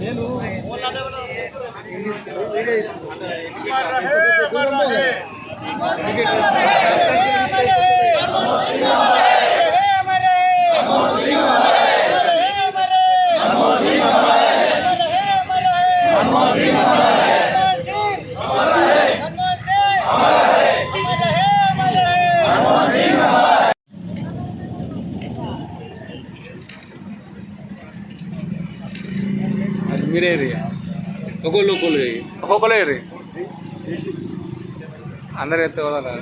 నేను ఒక్కొక్కరు ఏరి అందరు ఎత్తే కదా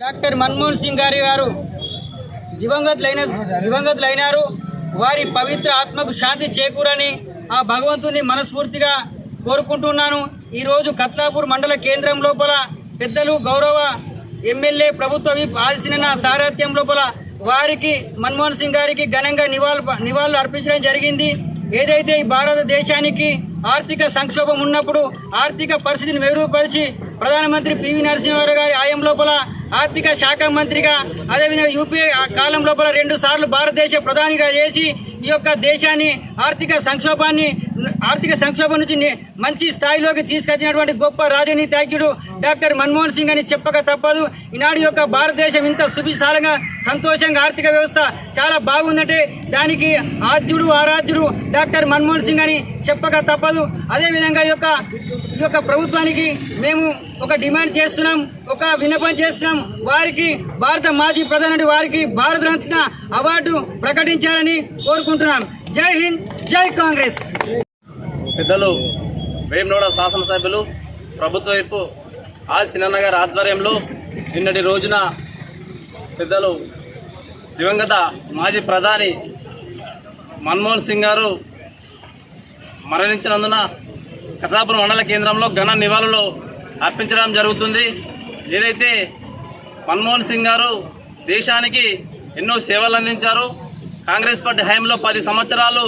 డాక్టర్ మన్మోహన్ సింగ్ గారి గారు దివంగతులైన దివంగతులైనారు వారి పవిత్ర ఆత్మకు శాంతి చేకూరని ఆ భగవంతుని మనస్ఫూర్తిగా కోరుకుంటున్నాను. ఈరోజు కత్లాపూర్ మండల కేంద్రం లోపల పెద్దలు గౌరవ ఎమ్మెల్యే ప్రభుత్వ విప్ ఆదిసిన సారథ్యం లోపల వారికి మన్మోహన్ సింగ్ గారికి ఘనంగా నివాళు నివాళులు అర్పించడం జరిగింది. ఏదైతే ఈ భారతదేశానికి ఆర్థిక సంక్షోభం ఉన్నప్పుడు ఆర్థిక పరిస్థితిని మెరుగుపరిచి ప్రధానమంత్రి పివి నరసింహారావు గారి ఆయం లోపల ఆర్థిక శాఖ మంత్రిగా అదేవిధంగా యూపీఏ కాలం లోపల రెండు సార్లు భారతదేశ ప్రధానిగా చేసి ఈ యొక్క దేశాన్ని ఆర్థిక సంక్షోభాన్ని ఆర్థిక సంక్షోభం నుంచి మంచి స్థాయిలోకి తీసుకొచ్చినటువంటి గొప్ప రాజనీతిజ్ఞుడు డాక్టర్ మన్మోహన్ సింగ్ అని చెప్పక తప్పదు. ఈనాడు యొక్క భారతదేశం ఇంత సువిశాలంగా సంతోషంగా ఆర్థిక వ్యవస్థ చాలా బాగుందంటే దానికి ఆద్యుడు ఆరాధ్యుడు డాక్టర్ మన్మోహన్ సింగ్ అని చెప్పక తప్పదు. అదేవిధంగా ఈ యొక్క ఈ యొక్క ప్రభుత్వానికి మేము ఒక డిమాండ్ చేస్తున్నాం ఒక విన్నపం చేస్తున్నాం. వారికి భారత మాజీ ప్రధాని వారికి భారతరత్న అవార్డు ప్రకటించాలని కోరుకుంటున్నాం. జై హింద్ జై కాంగ్రెస్. పెద్దలు వేమనోడ శాసనసభ్యులు ప్రభుత్వ వైపు ఆ సినన్న గారి ఆధ్వర్యంలో నిన్నటి రోజున పెద్దలు దివంగత మాజీ ప్రధాని మన్మోహన్ సింగ్ గారు మరణించినందున కథాపురం మండల కేంద్రంలో ఘన నివాళులు అర్పించడం జరుగుతుంది. ఏదైతే మన్మోహన్ సింగ్ గారు దేశానికి ఎన్నో సేవలు అందించారు కాంగ్రెస్ పార్టీ హయాంలో పది సంవత్సరాలు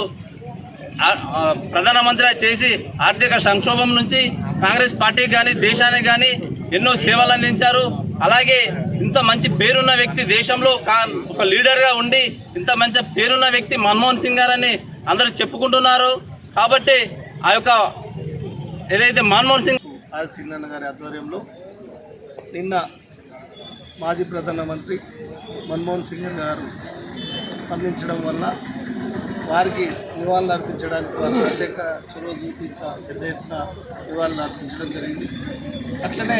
ప్రధానమంత్రిగా చేసి ఆర్థిక సంక్షోభం నుంచి కాంగ్రెస్ పార్టీకి కానీ దేశానికి కానీ ఎన్నో సేవలు అందించారు. అలాగే ఇంత మంచి పేరున్న వ్యక్తి దేశంలో కా- ఒక లీడర్గా ఉండి ఇంత మంచి పేరున్న వ్యక్తి మన్మోహన్ సింగ్ గారని అందరూ చెప్పుకుంటున్నారు. కాబట్టి ఆ యొక్క ఏదైతే మన్మోహన్ సింగ్ ఆర్ సింగన్న గారి ఆధ్వర్యంలో నిన్న మాజీ ప్రధానమంత్రి మన్మోహన్ సింగ్ గారు స్పందించడం వల్ల వారికి నివాళులు అర్పించడానికి వారు ప్రత్యేక చొరవ చూపి పెద్ద ఎత్తున నివాళులు అర్పించడం జరిగింది. అట్లనే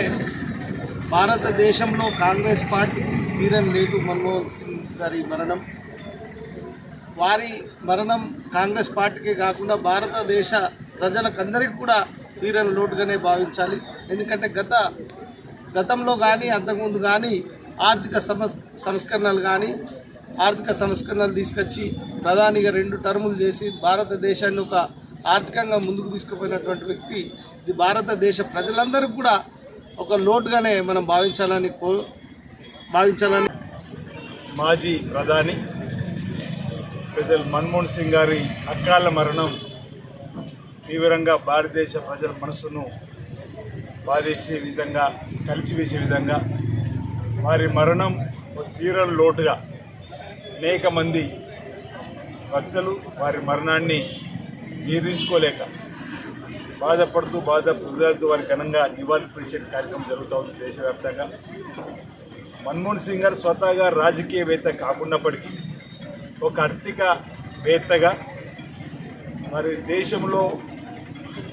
భారతదేశంలో కాంగ్రెస్ పార్టీ తీరని లేదు మన్మోహన్ సింగ్ గారి మరణం వారి మరణం కాంగ్రెస్ పార్టీకే కాకుండా భారతదేశ ప్రజలకందరికీ కూడా తీరని లోటుగానే భావించాలి. ఎందుకంటే గత గతంలో కానీ అంతకుముందు కానీ ఆర్థిక సంస్కరణలు కానీ ఆర్థిక సంస్కరణలు తీసుకొచ్చి ప్రధానిగా రెండు టర్ములు చేసి భారతదేశాన్ని ఒక ఆర్థికంగా ముందుకు తీసుకుపోయినటువంటి వ్యక్తి ఇది భారతదేశ ప్రజలందరూ కూడా ఒక లోటుగానే మనం భావించాలని కో భావించాలని మాజీ ప్రధాని ప్రజలు మన్మోహన్ సింగ్ గారి అకాల మరణం తీవ్రంగా భారతదేశ ప్రజల మనసును బాధేసే విధంగా కలిసివేసే విధంగా వారి మరణం ఒక తీరని లోటుగా అనేక మంది భక్తులు వారి మరణాన్ని జీర్ణించుకోలేక బాధపడుతూ బాధ హృదయాలతో వారి ఘనంగా నివాళులర్పించే కార్యక్రమం జరుగుతూ ఉంది దేశవ్యాప్తంగా. మన్మోహన్ సింగ్ గారు స్వతహాగా రాజకీయవేత్త కాకున్నప్పటికీ ఒక ఆర్థిక వేత్తగా మరి దేశంలో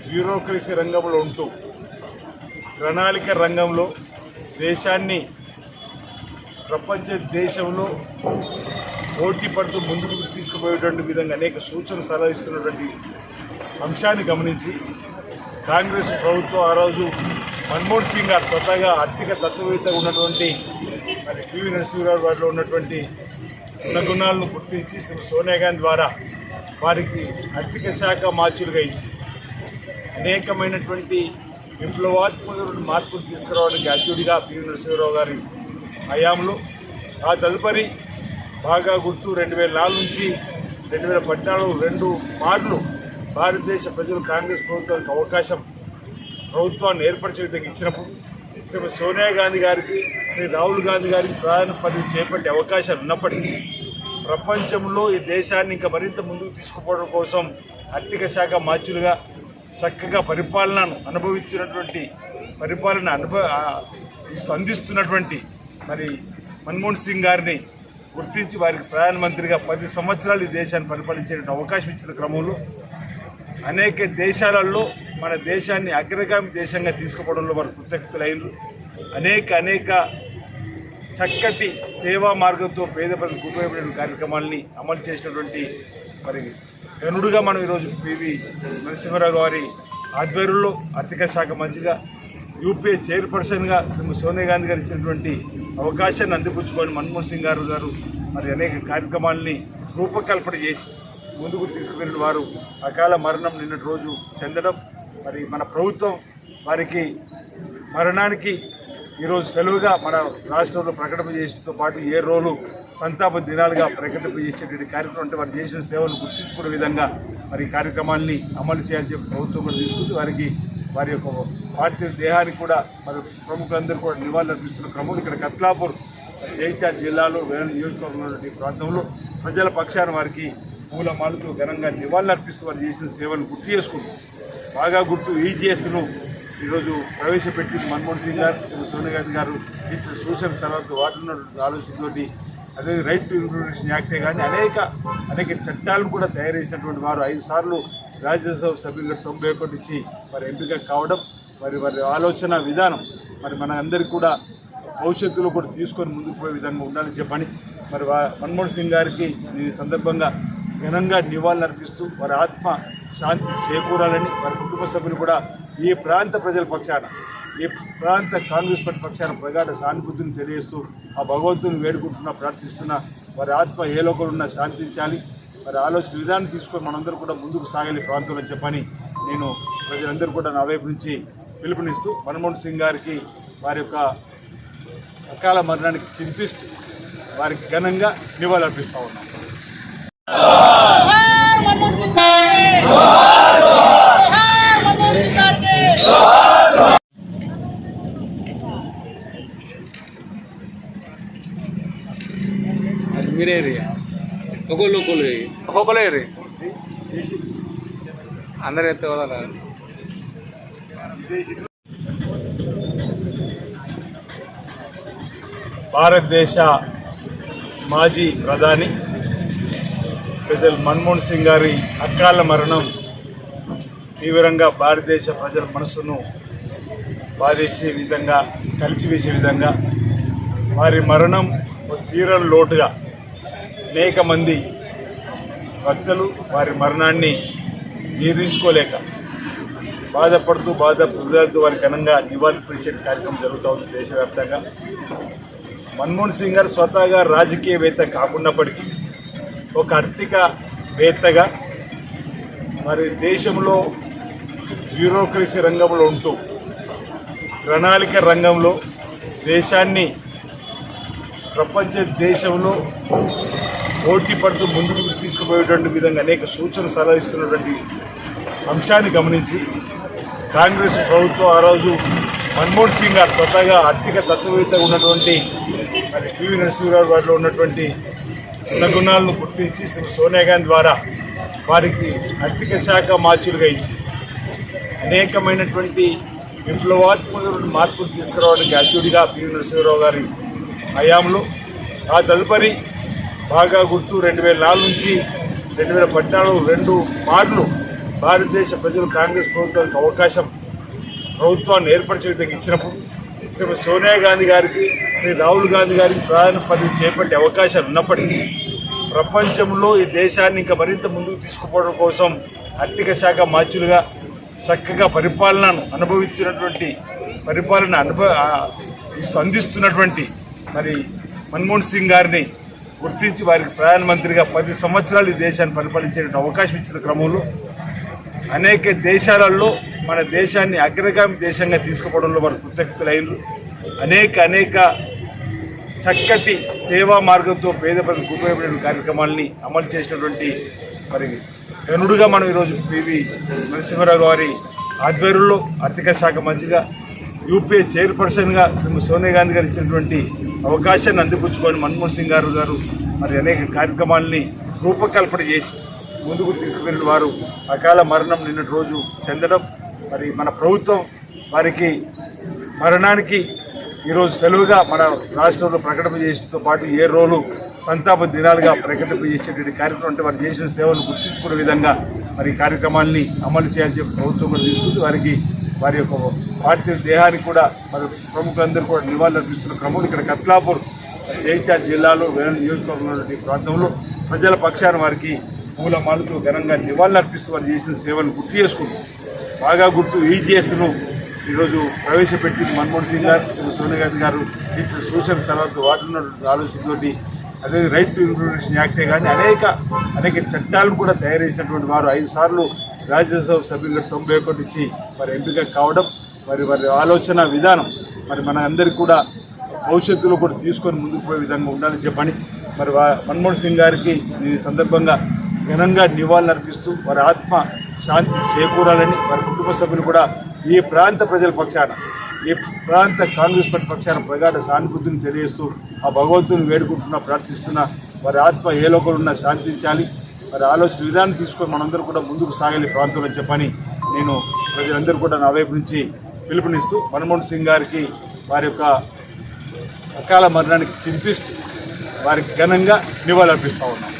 బ్యూరోక్రసీ రంగంలో ఉంటూ ప్రణాళిక రంగంలో దేశాన్ని ప్రపంచ దేశంలో పోటీ పడుతూ ముందుకు తీసుకుపోయేటువంటి విధంగా అనేక సూచనలు సలహిస్తున్నటువంటి అంశాన్ని గమనించి కాంగ్రెస్ ప్రభుత్వం ఆ రోజు మన్మోహన్ సింగ్ గారు స్వతహాగా ఆర్థిక తత్వవేత్తగా ఉన్నటువంటి మరి పివి నరసింహరావు వారిలో ఉన్నటువంటి గుణగుణాలను గుణాలను గుర్తించి శ్రీ సోనియా గాంధీ ద్వారా వారికి ఆర్థిక శాఖ మార్చులుగా ఇచ్చి అనేకమైనటువంటి విప్లవాత్మకమైన మార్పులు తీసుకురావడానికి అధ్యుడిగా పి. నరసింహరావు గారి హయాంలో ఆ తదుపరి బాగా గుర్తు రెండు వేల నాలుగు నుంచి రెండు వేల పద్నాలుగు రెండు మార్లు భారతదేశ ప్రజలు కాంగ్రెస్ ప్రభుత్వానికి అవకాశం ప్రభుత్వాన్ని ఏర్పరిచే విధంగా ఇచ్చినప్పుడు శ్రీ సోనియా గాంధీ గారికి శ్రీ రాహుల్ గాంధీ గారికి ప్రధాన పదవి చేపట్టే అవకాశాలు ఉన్నప్పటికీ ప్రపంచంలో ఈ దేశాన్ని ఇంకా మరింత ముందుకు తీసుకుపోవడం కోసం ఆర్థిక శాఖ మాచులుగా చక్కగా పరిపాలనను అనుభవించినటువంటి పరిపాలన అనుభవ స్పందిస్తున్నటువంటి మరి మన్మోహన్ సింగ్ గారిని గుర్తించి వారికి ప్రధానమంత్రిగా పది సంవత్సరాలు ఈ దేశాన్ని పరిపాలించే అవకాశం ఇచ్చిన క్రమంలో అనేక దేశాలలో మన దేశాన్ని అగ్రగామి దేశంగా తీసుకుపోవడంలో వారు కృతజ్ఞతలైనరు అనేక అనేక చక్కటి సేవా మార్గంతో పేద ప్రజలకు ఉపయోగపడే కార్యక్రమాల్ని అమలు చేసినటువంటి మరి గనుడుగా మనం ఈరోజు పివి నరసింహారావు గారి ఆధ్వర్యంలో ఆర్థిక శాఖ మంత్రిగా యూపీఏ చైర్పర్సన్గా శ్రీమతి సోనియా గాంధీ గారు ఇచ్చినటువంటి అవకాశాన్ని అందిపుచ్చుకొని మన్మోహన్ సింగ్ గారు గారు మరి అనేక కార్యక్రమాల్ని రూపకల్పన చేసి ముందుకు తీసుకువెళ్ళిన వారు. అకాల మరణం నిన్నటి రోజు చెందడం మరి మన ప్రభుత్వం వారికి మరణానికి ఈరోజు సెలవుగా మన రాష్ట్రంలో ప్రకటన చేసడంతో పాటు ఏ రోజులు సంతాప దినాలుగా ప్రకటన చేసేటువంటి కార్యక్రమం అంటే వారు చేసిన సేవలు గుర్తించుకునే విధంగా మరి కార్యక్రమాన్ని అమలు చేయాలని చెప్పి ప్రభుత్వం కూడా తీసుకుంటూ వారికి వారి యొక్క పార్టీ దేహానికి కూడా మరి ప్రముఖులందరూ కూడా నివాళులర్పిస్తున్న క్రమంలో ఇక్కడ కత్లాపూర్ జైత్యాల జిల్లాలో వేరే నియోజకవర్గంలోని ప్రాంతంలో ప్రజల పక్షాన వారికి పూలమాలతో ఘనంగా నివాళులర్పిస్తూ వారు చేసిన సేవలు గుర్తు చేసుకుంటూ బాగా గుర్తు ఈజీఎస్ను ఈరోజు ప్రవేశపెట్టింది మన్మోహన్ సింగ్ గారు సోనియా గాంధీ గారు. ఇచ్చిన సూచన తర్వాత వాటి ఉన్నటువంటి ఆలోచనతోటి అదే రైట్ టు ఇన్ఫర్మేషన్ యాక్టే కానీ అనేక అనేక చట్టాలను కూడా తయారు చేసినటువంటి వారు ఐదు సార్లు రాజ్యసభ సభ్యులుగా తొంభై ఒకటి ఇచ్చి మరి ఎంపిక కావడం మరి వారి ఆలోచన విధానం మరి మన అందరికీ కూడా భవిష్యత్తులో కూడా తీసుకొని ముందుకు పోయే విధంగా ఉండాలని చెప్పని మరి మన్మోహన్ సింగ్ గారికి ఈ సందర్భంగా ఘనంగా నివాళులు అర్పిస్తూ వారి ఆత్మ శాంతి చేకూరాలని వారి కుటుంబ సభ్యులు కూడా ఈ ప్రాంత ప్రజల పక్షాన ఈ ప్రాంత కాంగ్రెస్ పార్టీ పక్షాన ప్రగాఢ సానుభూతిని తెలియజేస్తూ ఆ భగవంతుని వేడుకుంటున్నా ప్రార్థిస్తున్నా వారి ఆత్మ ఏ లోకలున్నా శాంతించాలి. వారి ఆలోచన విధానం తీసుకొని మనందరూ కూడా ముందుకు సాగాలి ప్రాంతంలో చెప్పని నేను ప్రజలందరూ కూడా నా వైపు నుంచి పిలుపునిస్తూ మన్మోహన్ సింగ్ గారికి వారి యొక్క అకాల మరణానికి చింతిస్తూ వారికి ఘనంగా నివాళులర్పిస్తూ ఉన్నాం. ఏరియా అందరు ఎత్తే వదలా భారతదేశ మాజీ ప్రధాని ప్రజలు మన్మోహన్ సింగ్ గారి అకాల మరణం తీవ్రంగా భారతదేశ ప్రజల మనసును బాధేసే విధంగా కలిచివేసే విధంగా వారి మరణం ఒక తీరని లోటుగా అనేక మంది భక్తులు వారి మరణాన్ని జీర్ణించుకోలేక బాధపడుతూ బాధ ప్రజలతో వారికి ఘనంగా నివాళులర్పించే కార్యక్రమం జరుగుతూ ఉంది దేశవ్యాప్తంగా. మన్మోహన్ సింగ్ గారు స్వతహాగా రాజకీయవేత్త కాకున్నప్పటికీ ఒక ఆర్థిక వేత్తగా మరి దేశంలో బ్యూరోక్రసీ రంగంలో ఉంటూ ప్రణాళిక రంగంలో దేశాన్ని ప్రపంచ దేశంలో పోటీ పడుతూ ముందుకు తీసుకుపోయేటువంటి విధంగా అనేక సూచనలు సలహా ఇస్తున్నటువంటి అంశాన్ని గమనించి కాంగ్రెస్ ప్రభుత్వం ఆ రోజు మన్మోహన్ సింగ్ గారు స్వతహాగా ఆర్థిక తత్వవేత్త ఉన్నటువంటి మరి పివి నరసింహరావు గారిలో ఉన్నటువంటి గుణగుణాలను గుర్తించి శ్రీ సోనియా గాంధీ ద్వారా వారికి ఆర్థిక శాఖ మార్చులుగా ఇచ్చి అనేకమైనటువంటి విప్లవాత్మకమైన మార్పులు తీసుకురావడానికి అధ్యుడిగా పివి నరసింహరావు గారి హయాంలో ఆ తదుపరి బాగా గుర్తు రెండు వేల నాలుగు నుంచి రెండు వేల పద్నాలుగు రెండు మార్లు భారతదేశ ప్రజలు కాంగ్రెస్ ప్రభుత్వానికి అవకాశం ప్రభుత్వాన్ని ఏర్పరిచే విధంగా ఇచ్చినప్పుడు శ్రీ సోనియా గాంధీ గారికి శ్రీ రాహుల్ గాంధీ గారికి ప్రధాన పదవి చేపట్టే అవకాశాలు ఉన్నప్పటికీ ప్రపంచంలో ఈ దేశాన్ని ఇంకా మరింత ముందుకు తీసుకుపోవడం కోసం ఆర్థిక శాఖ మాచులుగా చక్కగా పరిపాలనను అనుభవించినటువంటి పరిపాలన అనుభవ అందిస్తున్నటువంటి స్పందిస్తున్నటువంటి మరి మన్మోహన్ సింగ్ గారిని గుర్తించి వారికి ప్రధానమంత్రిగా పది సంవత్సరాలు ఈ దేశాన్ని పరిపాలించే అవకాశం ఇచ్చిన క్రమంలో అనేక దేశాలలో మన దేశాన్ని అగ్రగామి దేశంగా తీసుకుపోవడంలో వారు కృతజ్ఞతలైనరు. అనేక అనేక చక్కటి సేవా మార్గంతో పేద ప్రజలకు ఉపయోగపడే కార్యక్రమాల్ని అమలు చేసినటువంటి మరి గనుడుగా మనం ఈరోజు పివి నరసింహారావు గారి ఆధ్వర్యంలో ఆర్థిక శాఖ మంత్రిగా యూపీఏ చైర్పర్సన్గా శ్రీమతి సోనియా గాంధీ గారు ఇచ్చినటువంటి అవకాశాన్ని అందిపుచ్చుకొని మన్మోహన్ సింగ్ గారు గారు మరి అనేక కార్యక్రమాలని రూపకల్పన చేసి ముందుకు తీసుకువెళ్ళిన వారు అకాల మరణం నిన్నటి రోజు చెందడం. మరి మన ప్రభుత్వం వారికి మరణానికి ఈరోజు సెలవుగా మన రాష్ట్రంలో ప్రకటన చేసడంతో పాటు ఏ రోజు సంతాప దినాలుగా ప్రకటింపజేసేటువంటి కార్యక్రమం అంటే వారు చేసిన సేవలు గుర్తించుకునే విధంగా మరి కార్యక్రమాన్ని అమలు చేయాల్సి ప్రభుత్వం కూడా తీసుకుంటూ వారికి వారి యొక్క పార్థివ దేహానికి కూడా మరి ప్రముఖులందరూ కూడా నివాళులర్పిస్తున్న క్రమంలో ఇక్కడ కత్లాపూర్ జైచార్ జిల్లాలో వేణు నియోజకవర్గంలోని ప్రాంతంలో ప్రజల పక్షాన వారికి పూలమాలతో ఘనంగా నివాళులర్పిస్తూ వారు చేసిన సేవలను గుర్తు చేసుకుంటూ బాగా గుర్తు ఈజీఎస్ను ఈరోజు ప్రవేశపెట్టింది మన్మోహన్ సింగ్ గారు సోనియా గాంధీ గారు ఇచ్చిన సూచన సలహాలు వాటిన్నటువంటి ఆలోచనతోటి అదే రైట్ టు ఇన్ఫర్మేషన్ యాక్టే కానీ అనేక అనేక చట్టాలను కూడా తయారు చేసినటువంటి వారు ఐదు సార్లు రాజ్యసభ సభ్యులుగా తొంభై ఒకటి ఇచ్చి మరి ఎంపిక కావడం మరి వారి ఆలోచన విధానం మరి మన అందరికీ కూడా భవిష్యత్తులో కూడా తీసుకొని ముందుకు పోయే విధంగా ఉండాలని చెప్పని మరి మన్మోహన్ సింగ్ గారికి ఈ సందర్భంగా ఘనంగా నివాళులు అర్పిస్తూ వారి ఆత్మ శాంతి చేకూరాలని వారి కుటుంబ సభ్యులు కూడా ఈ ప్రాంత ప్రజల పక్షాన ఈ ప్రాంత కాంగ్రెస్ పార్టీ పక్షాన ప్రగాఢ సానుభూతిని తెలియజేస్తూ ఆ భగవంతుని వేడుకుంటున్నా ప్రార్థిస్తున్నా వారి ఆత్మ ఏ లోకంలో శాంతించాలి. వారి ఆలోచన విధానం తీసుకొని మనందరూ కూడా ముందుకు సాగాలి ప్రాంతంలో చెప్పని నేను ప్రజలందరూ కూడా నా వైపు నుంచి పిలుపునిస్తూ మన్మోహన్ సింగ్ గారికి వారి యొక్క అకాల మరణానికి చింతిస్తూ వారికి ఘనంగా నివాళులర్పిస్తూ ఉన్నాం